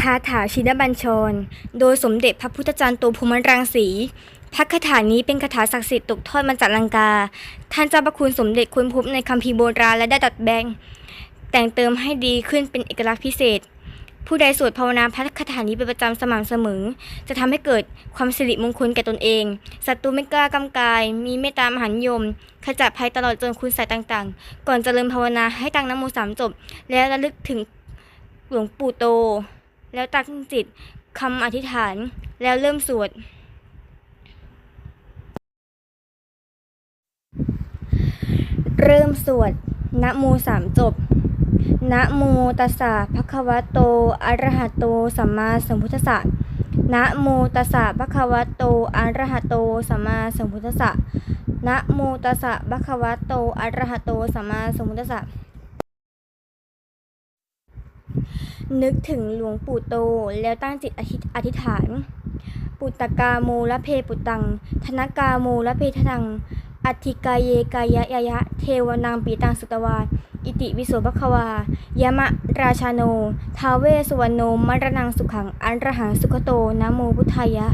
คาถาชินบัญชร โดยสมเด็จพระพุทธจารย์โตภูมิรังสีพระคาถานี้เป็นคาถาศักดิ์สิทธิ์ตกทอดมาจากลังกา ท่านเจ้าพระคุณสมเด็จค้นพบในคัมภีร์โบราณและได้ดัดแปลงแต่งเติมให้ดีขึ้นเป็นเอกลักษณ์พิเศษ ผู้ใดสวดภาวนาพระคาถานี้เป็นประจำสม่ำเสมอ จะทำให้เกิดความสิริมงคลแก่ตนเองศัตรูไม่กล้ากำกาย มีเมตตามหันยม ขจัดภัยตลอดจนคุณใส่ต่างๆ ก่อนจะเริญภาวนาให้ตั้งนะโมสามจบ แล้วระลึกถึงหลวงปู่โต แล้วตั้งจิตคำอธิษฐานแล้วเริ่มสวด เริ่มสวดนะโมสามจบนะโมตัสสะภะคะวะโตอะระหะโตสัมมาสัมพุทธัสสะนะโมตัสสะภะคะวะโตอะระหะโตสัมมาสัมพุทธัสสะนะโมตัสสะภะคะวะโตอะระหะโตสัมมาสัมพุทธัสสะ นึกถึงหลวงปู่โตแล้วตั้งจิตอธิอธิษฐาน ปุตตกาโมละเพปุตัง ธนกาโมละเพทนัง อธิกายเยกายะยะยะ เทวนังปีตังสุตวาอิติวิโสภควายะมะราชาโน ทาเวสวรรณโนมรณังสุขัง อันระหังสุขโตนะโมพุทธายะ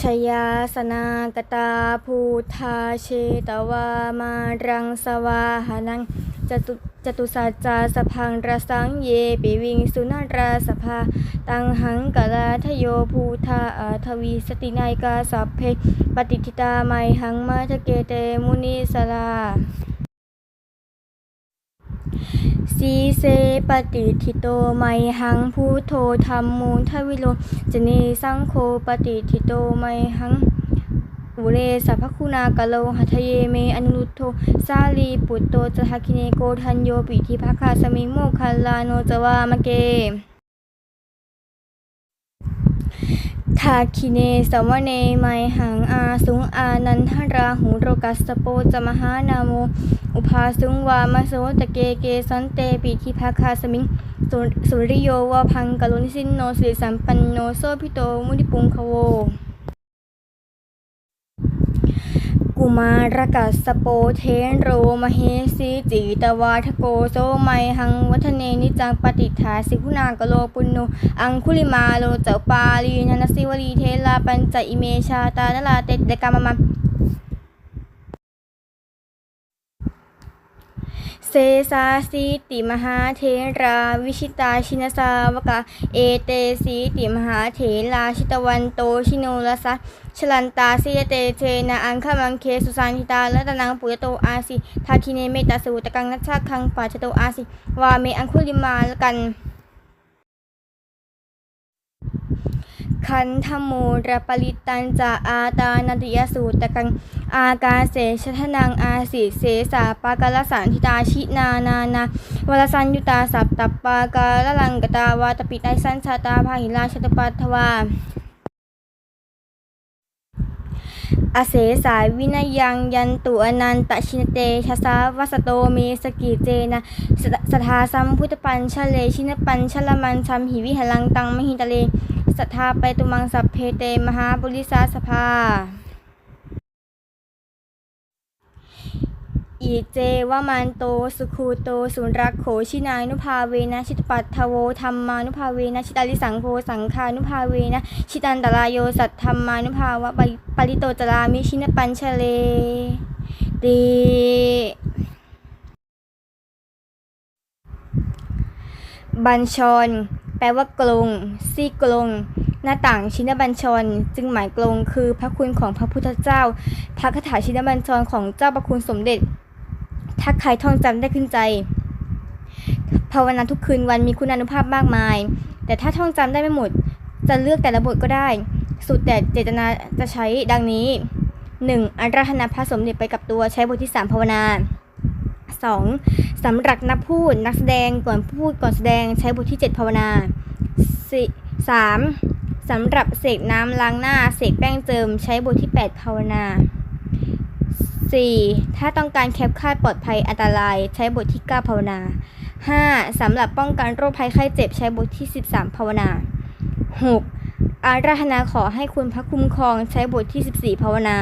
ชยาสนากตาภูทาเชตวามารังสวาหานังจตุจตุสัจจาสพังระสังเยปิวิงสุนาราสภา ตังหังกะลาทโยภูทาอาทวีสตินายกาสัพเพปฏิทิตาไมหังมาทะเกเตมุนีสลา สีเสปฏิทิโตไมหังพุทโธธรรมมูลทวิโลจเนสังโคปฏิทิโตไมหังอุเรสัพพคุณากะโลหัทเยเมอนุรุทโธสาลีปุตโตจทาคิเนโกทันโยปิทิภาคาสมิงโมคัลลาโนจวามเก ทาคิเนสวเนไมหังอาสุงอานันทราหูโรกัสโปจมหานาโม อุภาสุงวามโสตะเกเกสันเตปิทิภาคาสมิงสุริโยวะพังกะลุนิสินโนสิสัมปันโนโซพิโตมุนิปุงคโว กุมารกัสสโปเทนโรมเหสีจิตวาทโกโซไมหังวัฒเนนิจังปฏิทาสิกุณากโลปุณโนอังคุลิมาโลเจปาลีนันสิวลีเทลาปัญจอิเมชาตานลาเตเดกามามัน เซซาสีติมหาเทรา วิชิตาชินสาวกะ เอเตสีติมหาเถราชิตวันโตชิโนลสัสชลันตาสีเตเทนาอังคมังเคสุสานิตาและตนังปุยโตอาสิทาคิเนเมตตาสูตะกังนัชชาคังปาชโตอาสิวาเมอังคุลิมาลกัน คันธโมระปริตันจาอาตานันติยสูตกัง อากาเสชทนังอาสิเสสาปากาลสันทิตาชินานานาวรสันยุตาสัพตปปากาลลังกตาวาตปิไตสันชาตาภาหิราชตปัทวาอเสสายวินยังยันตุอนันตชินเตชะสาวัสโตเมสกิเจนะสสทาสัมพุทธปัญชเลชินปัญชละมันชัมหิวิหลังตังมหิตะเล สัทธาไปตุมังสัพเพเตมหาบุริสาสภา อีเจวามันโตสุขูโตสุนรักโขชินานุภาเวนะชิตปัตทโวธรรมานุภาเวนะชิตาลิสังโฆสังคานุภาเวนะชิตันตรายโยสัทธรรมานุภาวะปริปริโตจรามิชินปัญชเลติบัญชร ลว่ากลงซี่กลงหน้าต่างชินบัญชร จึงหมายกลงคือพระคุณของพระพุทธเจ้า พระคาถาชินบัญชรของเจ้าประคุณสมเด็จ ถ้าใครท่องจำได้ขึ้นใจ ภาวนาทุกคืนวันมีคุณานุภาพมากมาย แต่ถ้าท่องจำได้ไม่หมด จะเลือกแต่ละบทก็ได้ สุดแต่เจตนาจะใช้ดังนี้ 1. อันรัตนาพระสมเด็จไปกับตัวใช้บทที่ 3 ภาวนา 2. สำหรับนักพูดนักแสดงก่อนพูดก่อนแสดงใช้บทที่ 7 ภาวนา4 3. สำหรับเสกน้ำล้างหน้าเสกแป้งเจิม ใช้บทที่ 8 ภาวนา 4. ถ้าต้องการแคปค่ายปลอดภัยอันตราย ใช้บทที่ 9 ภาวนา 5. สำหรับป้องกันโรคภัยไข้เจ็บใช้บทที่ 13 ภาวนา 6. อาราธนาขอให้คุณพระคุ้มครองใช้บทที่ 14 ภาวนา